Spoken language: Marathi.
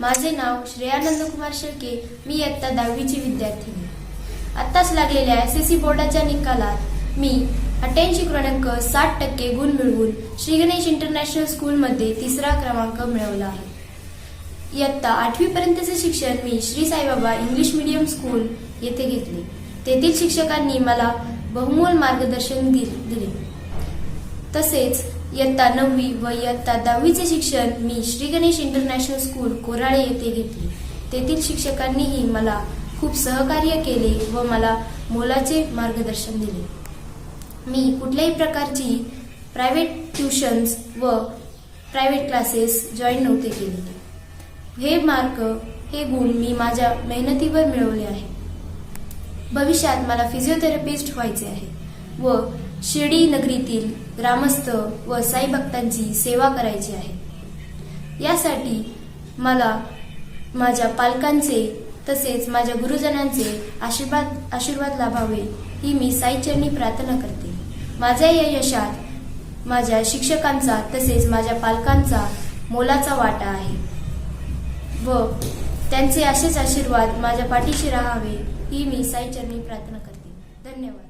माझे नाव श्रेयानंद कुमार शेळके. मी इयत्ता दहावीची विद्यार्थिनी आत्ताच लागलेल्या एस एस सी बोर्डाच्या निकालात मी अठ्ठ्याऐंशी क्रमांक साठ टक्के गुण मिळवून श्री गणेश इंटरनॅशनल स्कूलमध्ये तिसरा क्रमांक मिळवला आहे. इयत्ता आठवीपर्यंतचे शिक्षण मी Shri Saibaba English medium school येथे घेतले. तेथील शिक्षकांनी मला बहुमोल मार्गदर्शन दि- दिले. तसेच इयत्ता नववी व इयत्ता दहावीचे शिक्षण मी श्री गणेश इंटरनॅशनल स्कूल कोराळे येथे घेतले. तेथील शिक्षकांनीही मला खूप सहकार्य केले व मला मोलाचे मार्गदर्शन दिले. मी कुठल्याही प्रकारची प्रायव्हेट ट्युशन्स व प्रायव्हेट क्लासेस जॉईन नव्हते केले. हे मार्क हे गुण मी माझ्या मेहनतीवर मिळवले आहे. भविष्यात मला फिजिओथेरपिस्ट व्हायचे आहे व शिर्डी नगरीतील ग्रामस्थ व साई भक्तांची सेवा करायची आहे. यासाठी मला माझ्या पालकांचे तसेच माझ्या गुरुजनांचे आशीर्वाद आशीर्वाद लाभावे ही मी साईचरणी प्रार्थना करते. माझ्या या यशात माझ्या शिक्षकांचा तसेच माझ्या पालकांचा मोलाचा वाटा आहे व त्यांचे असेच आशीर्वाद माझ्या पाठीशी राहावे ही मी साईचरणी प्रार्थना करते. धन्यवाद.